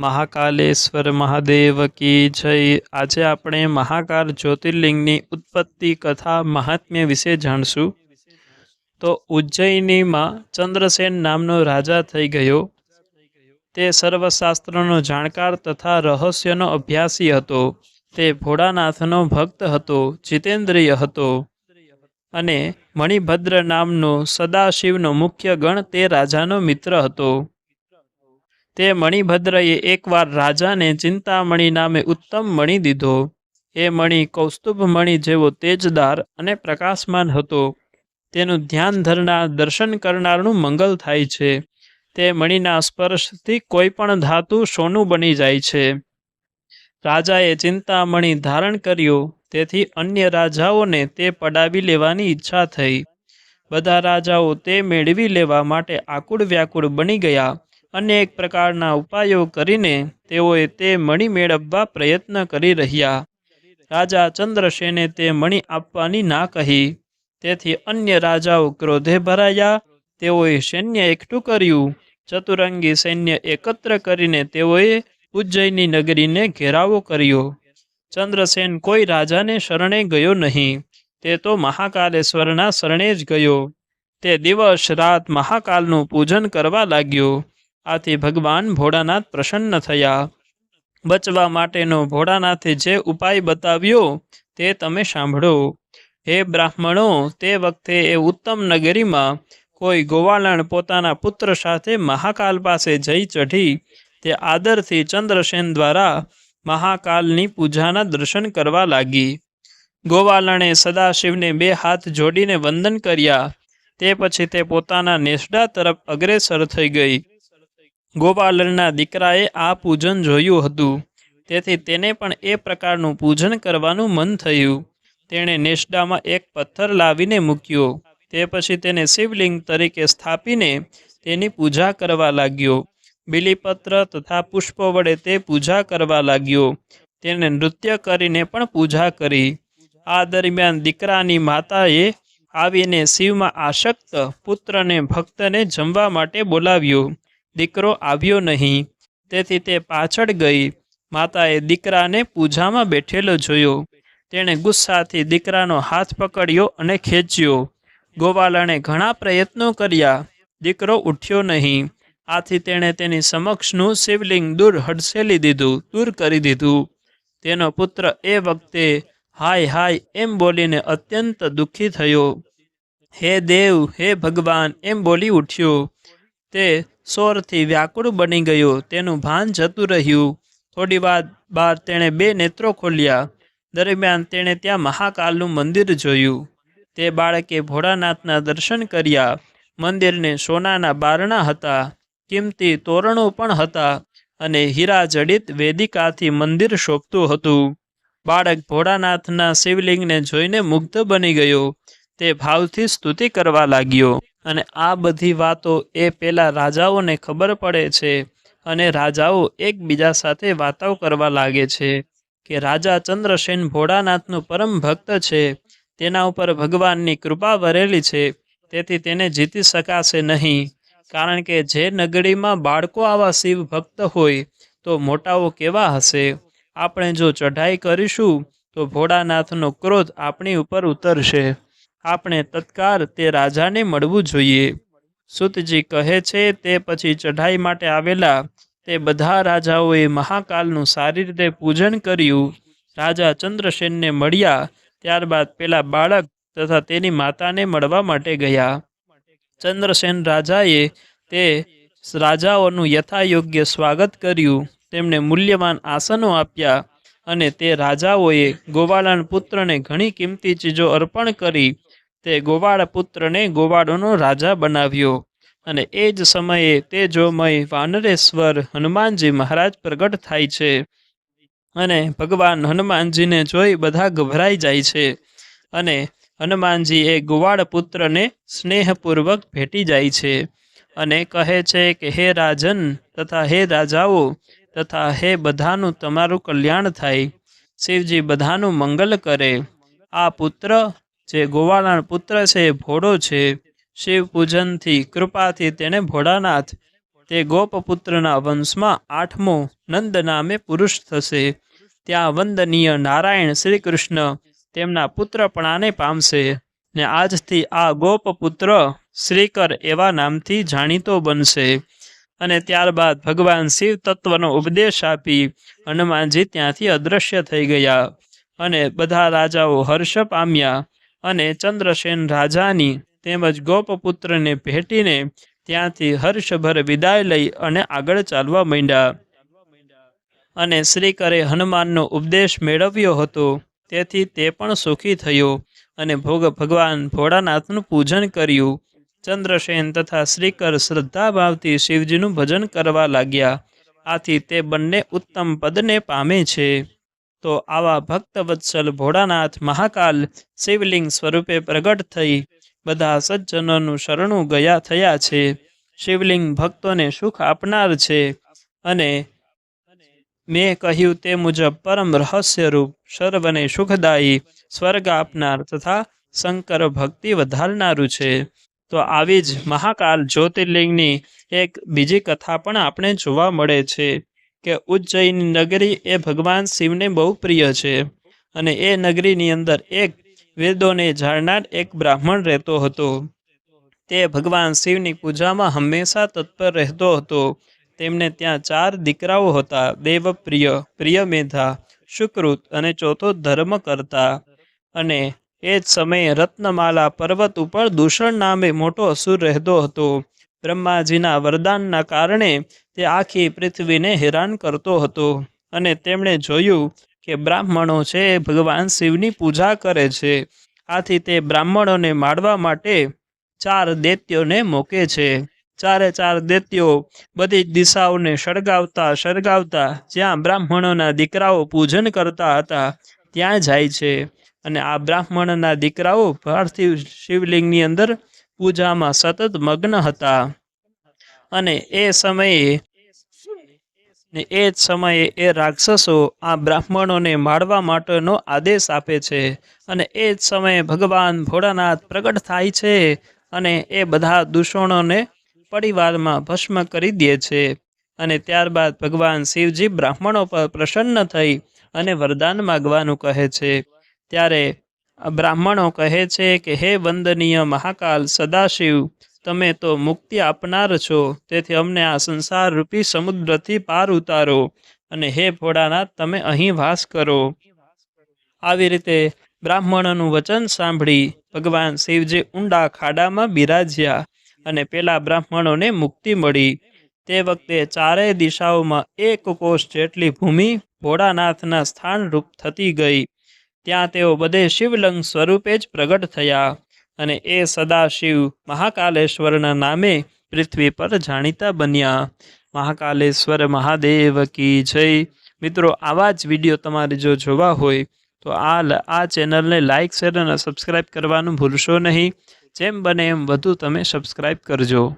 મહાકાલેશ્વર મહાદેવ કી જય. આજે આપણે મહાકાલ જ્યોતિર્લિંગની ઉત્પત્તિ કથા મહાત્મ્ય વિશે જાણશું. તો ઉજ્જૈનીમાં ચંદ્રસેન નામનો રાજા થઈ ગયો. તે સર્વશાસ્ત્રનો જાણકાર તથા રહસ્યનો અભ્યાસી હતો. તે ભોળાનાથનો ભક્ત હતો, જીતેન્દ્રિય હતો. અને મણિભદ્ર નામનો સદાશિવનો મુખ્ય ગણ તે રાજાનો મિત્ર હતો. તે મણિભદ્રએ એકવાર રાજાને ચિંતામણી નામે ઉત્તમ મણી દીધો. એ મણી કૌસ્તુભ મણી જેવો તેજદાર અને પ્રકાશમાન હતો. તેનું ધ્યાન ધરનાર, દર્શન કરનારનું મંગલ થાય છે. તે મણીના સ્પર્શથી કોઈ પણ ધાતુ સોનું બની જાય છે. રાજાએ ચિંતામણી ધારણ કર્યો, તેથી અન્ય રાજાઓને તે પડાવી લેવાની ઈચ્છા થઈ. બધા રાજાઓ તે મેળવી લેવા માટે આકુળ વ્યાકુળ બની ગયા. અનેક પ્રકારના ઉપાયો કરીને તેઓએ તે મણી મેળવવા પ્રયત્ન કરી રહ્યા. રાજા ચંદ્રસેને તે મણી આપવાની ના કહી. તેથી અન્ય રાજાઓ ક્રોધે ભરાયા. તેઓએ સૈન્ય એકઠું કર્યું. ચતુરંગી સૈન્ય એકત્ર કરીને તેઓએ ઉજ્જૈની નગરીને ઘેરાવો કર્યો. ચંદ્રસેન કોઈ રાજાને શરણે ગયો નહીં. તે તો મહાકાલેશ્વરના શરણે જ ગયો. તે દિવસ રાત મહાકાલનું પૂજન કરવા લાગ્યો. આથી ભગવાન ભોળાનાથ પ્રસન્ન થયા. બચવા માટેનો ભોળાનાથે જે ઉપાય બતાવ્યો તે તમે સાંભળો. હે બ્રાહ્મણો, તે વખતે એ ઉત્તમ નગરીમાં કોઈ ગોવાલણ પોતાના પુત્ર સાથે મહાકાલ પાસે જઈ ચઢી, તે આદરથી ચંદ્રસેન દ્વારા મહાકાલની પૂજાના દર્શન કરવા લાગી. ગોવાલણે સદાશિવને બે હાથ જોડીને વંદન કર્યા, તે પછી તે પોતાના નેસડા તરફ અગ્રેસર થઈ ગઈ. ગોપાલનના દીકરાએ આ પૂજન જોયું હતું. તેથી તેને પણ એ પ્રકારનું પૂજન કરવાનું મન થયું. તેણે નેસડામાં એક પથ્થર લાવીને મૂક્યો. તે પછી તેને શિવલિંગ તરીકે સ્થાપીને તેની પૂજા કરવા લાગ્યો. બિલીપત્ર તથા પુષ્પો વડે તે પૂજા કરવા લાગ્યો. તેને નૃત્ય કરીને પણ પૂજા કરી. આ દરમિયાન દીકરાની માતાએ આવીને શિવમાં આસક્ત પુત્રને, ભક્તને જમવા માટે બોલાવ્યો. દીકરો આવ્યો નહીં. તેથી તે પાછળ ગઈ. માતાએ દીકરાને પૂજામાં બેઠેલો જોયો. તેણે ગુસ્સાથી દીકરાનો હાથ પકડ્યો અને ખેંચ્યો. ગોવાલણે ઘણા પ્રયત્નો કર્યા. દીકરો ઉઠ્યો નહીં. આથી તેણે તેની સમક્ષનું શિવલિંગ દૂર હડસેલી દીધું, દૂર કરી દીધું. તેનો પુત્ર એ વખતે, હાય હાય, એમ બોલીને અત્યંત દુઃખી થયો. હે દેવ, હે ભગવાન, એમ બોલી ઉઠ્યો. તે સોરથી વ્યાકુળ બની ગયો, તેનું ભાન જતું રહ્યું. થોડી વાર બાદ તેણે બે નેત્રો ખોલ્યા. દરમિયાન તેણે ત્યાં મહાકાલનું મંદિર જોયું. તે બાળકે ભોળાનાથના દર્શન કર્યા. મંદિરને સોનાના બારણા હતા, કિંમતી તોરણો પણ હતા અને હીરા જડિત વેદિકાથી મંદિર શોભતું હતું. બાળક ભોળાનાથના શિવલિંગને જોઈને મુગ્ધ બની ગયો. તે ભાવથી સ્તુતિ કરવા લાગ્યો. અને આ બધી વાતો એ પેલા રાજાઓને ખબર પડે છે અને રાજાઓ એકબીજા સાથે વાતો કરવા લાગે છે કે રાજા ચંદ્રસેન ભોળાનાથનું પરમ ભક્ત છે, તેના ઉપર ભગવાનની કૃપા વરેલી છે, તેથી તેને જીતી શકાશે નહીં. કારણ કે જે નગરીમાં બાળકો આવા શિવ ભક્ત હોય, તો મોટાઓ કેવા હશે? આપણે જો ચઢાઈ કરીશું, તો ભોળાનાથનો ક્રોધ આપણી ઉપર ઉતરશે. આપણે તત્કાળ તે રાજાને મળવું જોઈએ. સુતજી કહે છે, તે પછી ચઢાઈ માટે આવેલા તે બધા રાજાઓએ મહાકાલનું સારી રીતે પૂજન કર્યું. રાજા ચંદ્રસેનને મળ્યા, ત્યારબાદ પેલા બાળક તથા તેની માતાને મળવા માટે ગયા. ચંદ્રસેન રાજાએ તે રાજાઓનું યથાયોગ્ય સ્વાગત કર્યું. તેમને મૂલ્યવાન આસનો આપ્યા અને તે રાજાઓએ ગોવાળાન પુત્રને ઘણી કિંમતી ચીજો અર્પણ કરી. તે ગોવાળ પુત્રને ગોવાળોનો રાજા બનાવ્યો. અને એ જ સમયે તેજોમય વાનરેશ્વર હનુમાનજી મહારાજ પ્રગટ થાય છે. અને ભગવાન હનુમાનજીને જોઈ બધા ગભરાઈ જાય છે. અને હનુમાનજી એ ગોવાળ પુત્રને સ્નેહપૂર્વક ભેટી જાય છે. અને કહે છે કે, હે રાજન તથા હે રાજાઓ તથા હે બધાનું તમારું કલ્યાણ થાય. શિવજી બધાનું મંગલ કરે. આ પુત્ર જે ગોવાળાણ પુત્ર છે, એ ભોળો છે. શિવ પૂજનથી, કૃપાથી તેને ભોળાનાથ. તે ગોપપુત્રના વંશમાં આઠમો નંદ નામે પુરુષ થશે. ત્યાં વંદનીય નારાયણ શ્રી કૃષ્ણ તેમના પુત્રપણાને પામશે ને આજથી આ ગોપપુત્ર શ્રીકર એવા નામથી જાણીતો બનશે. અને ત્યારબાદ ભગવાન શિવ તત્વનો ઉપદેશ આપી હનુમાનજી ત્યાંથી અદૃશ્ય થઈ ગયા. અને બધા રાજાઓ હર્ષ પામ્યા. અને ચંદ્રસેન રાજાની તેમજ ગોપપુત્રને ભેટીને ત્યાંથી હર્ષભર વિદાય લઈ અને આગળ ચાલવા માંડ્યા. અને શ્રીકરે હનુમાનનો ઉપદેશ મેળવ્યો હતો. તેથી તે પણ સુખી થયો અને ભોગ ભગવાન ભોળાનાથનું પૂજન કર્યું. ચંદ્રસેન તથા શ્રીકર શ્રદ્ધાભાવથી શિવજીનું ભજન કરવા લાગ્યા. આથી તે બંને ઉત્તમ પદને પામે છે. તો આવા ભક્તવત્સલ ભોળાનાથ મહાકાલ શિવલિંગ સ્વરૂપે પ્રગટ થઈ બધા સજ્જનોનું શરણું ગયા થયા છે. શિવલિંગ ભક્તોને સુખ આપનાર છે અને મેં કહ્યું તે મુજબ પરમ રહસ્યરૂપ, સર્વને સુખદાયી, સ્વર્ગ આપનાર તથા શંકર ભક્તિ વધારનારું છે. તો આવી જ મહાકાલ જ્યોતિર્લિંગની એક બીજી કથા પણ આપણે જોવા મળે છે. કે ઉજ્જૈન નગરી એ ભગવાન શિવને બહુ પ્રિય છે. અને એ નગરીની અંદર એક વેદોને જાણનાર એક બ્રાહ્મણ રહેતો હતો. તે ભગવાન શિવની પૂજામાં હંમેશા તત્પર રહેતો હતો. તેમને ત્યાં ચાર દીકરાઓ હતા, દેવપ્રિય પ્રિયમેધા સુકૃત અને ચોથો ધર્મ કરતા અને એ જ સમયે રત્નમાલા પર્વત ઉપર દૂષણ નામે મોટો અસુર રહેતો હતો. બ્રહ્માજીના વરદાનના કારણે તે આખી પૃથ્વીને હેરાન કરતો હતો અને તેમણે જોયું કે બ્રાહ્મણો છે, ભગવાન શિવની પૂજા કરે છે. આથી તે બ્રાહ્મણોને મારવા માટે ચાર દૈત્યોને મોકે છે. ચારે ચાર દૈત્યો બધી જ દિશાઓને સળગાવતા સળગાવતા જ્યાં બ્રાહ્મણોના દીકરાઓ પૂજન કરતા હતા, ત્યાં જાય છે. અને આ બ્રાહ્મણના દીકરાઓ પાર્થિવ શિવલિંગની અંદર પૂજામાં સતત મગ્ન હતા. અને એ સમયે ને એ જ સમયે એ રાક્ષસો આ બ્રાહ્મણોને મારવા માટેનો આદેશ આપે છે. અને એ જ સમયે ભગવાન ભોળાનાથ પ્રગટ થાય છે અને એ બધા દૂષણોને પરિવારમાં ભસ્મ કરી દે છે. અને ત્યારબાદ ભગવાન શિવજી બ્રાહ્મણો પર પ્રસન્ન થઈ અને વરદાન માગવાનું કહે છે. ત્યારે બ્રાહ્મણો કહે છે કે, હે વંદનીય મહાકાલ, સદાશિવ, તમે તો મુક્તિ આપનાર છો. તેથી અમને આ સંસાર રૂપી સમુદ્રથી પાર ઉતારો અને હે ભોળાનાથ, તમે અહીં વાસ કરો. આવી રીતે બ્રાહ્મણોનું વચન સાંભળી ભગવાન શિવજી ઊંડા ખાડામાં બિરાજ્યા અને પેલા બ્રાહ્મણોને મુક્તિ મળી. તે વખતે ચારેય દિશાઓમાં એક કોષ જેટલી ભૂમિ ભોળાનાથના સ્થાનરૂપ થતી ગઈ. ત્યાં તેઓ બધે શિવલિંગ સ્વરૂપે જ પ્રગટ થયા અને એ સદાશિવ મહાકાલેશ્વરના નામે પૃથ્વી પર જાણીતા બન્યા. મહાકાલેશ્વર મહાદેવ કી જય. મિત્રો, આવા જ વીડિયો તમારે જો જોવા હોય, તો આ આ ચેનલને લાઇક શેર અને સબસ્ક્રાઈબ કરવાનું ભૂલશો નહીં. જેમ બને એમ વધુ તમે સબસ્ક્રાઈબ કરજો.